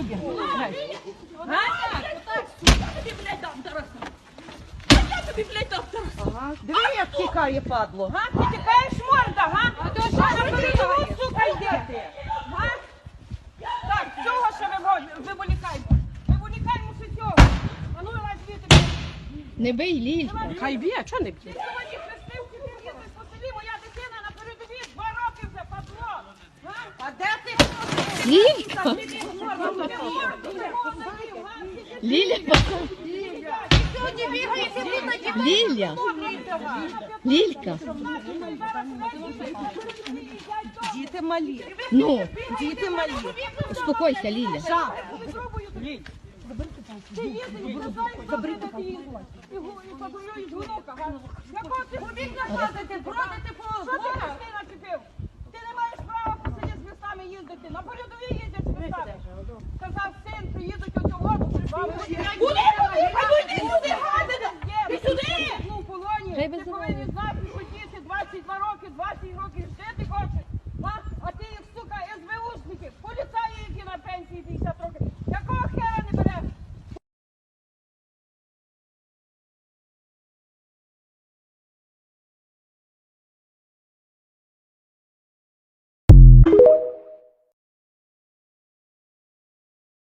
тобі. Я тобі, блядь, дам, Тараса. Я тобі, блядь, дам, Тараса. Диви, як тікає падло. Га? Ти тікаєш морда, га? А то що на передову, сука, йдете? Га? Так, цього ще виволікай. Виволікай муси цього. А ну, давай звідти. Не бий ліль. Хай б'є, чого не б'є? Сьогодні хрестив їздиш по селі, моя дитина на передовій два роки вже падло. Га? А де ти? Лілька. Ліля. Ліля. Лілька. Діти малі. Ну, Діти малі. успокойся, Ліля. Ти їздиш, бросаєш, забрити і внука. га? Якого ти губіть наказати, бродити по Що ти хрести начепив? Ти не маєш права по селі з хрестами їздити. На передовій їздять з хрестами. Сказав син, що їдуть у цього. Куди? А ну йди сюди, гадина! Ти сюди! Ну, в полоні. Хай Ти визиває. повинен знати, що діти 22 роки, 20 років жити хочеш. А, а ти їх, сука, СБУшники, поліцаї, які на пенсії 50 років